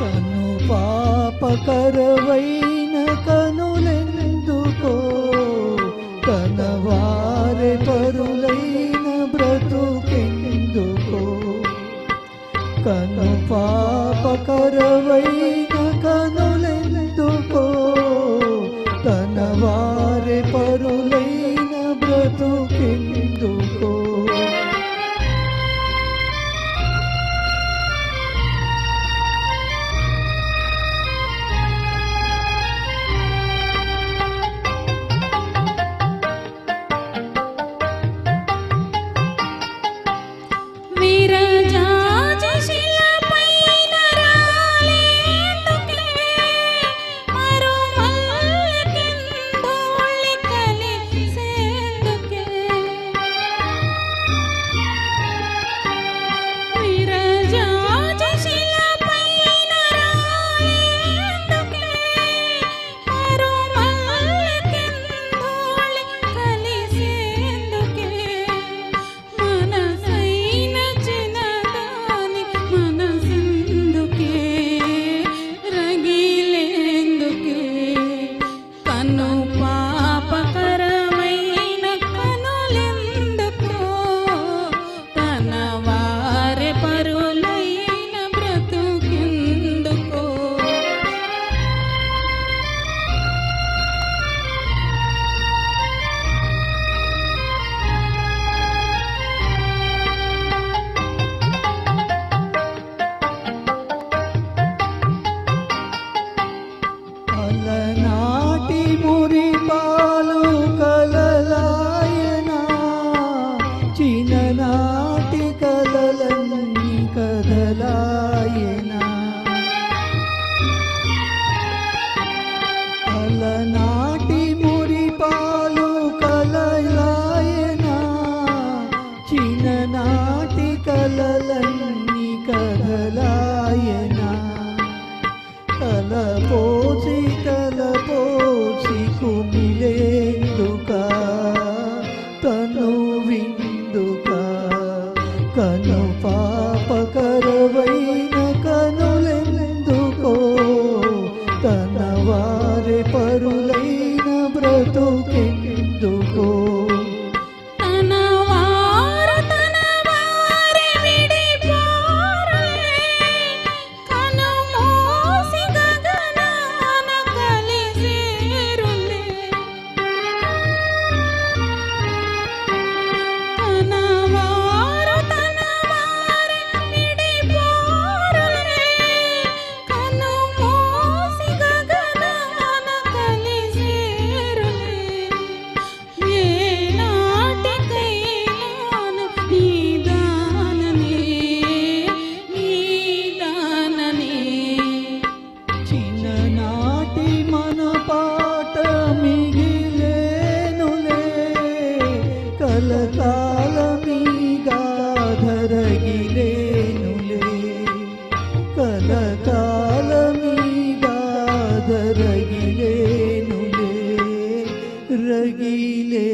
కను పాపకరవైన కనులెందుకో? కనవారె పరులైన బ్రతుకెందుకో? కను పాపకరవైన తలపోసి తలపోసి కుమిలేందుక? తను విని ಪಾದ ಧರಗಿರೇನುಲೆ ಕಲಕಾಲ ಮೀಗ ಧರಗಿರೇನುಲೆ ರಗಿಲೇ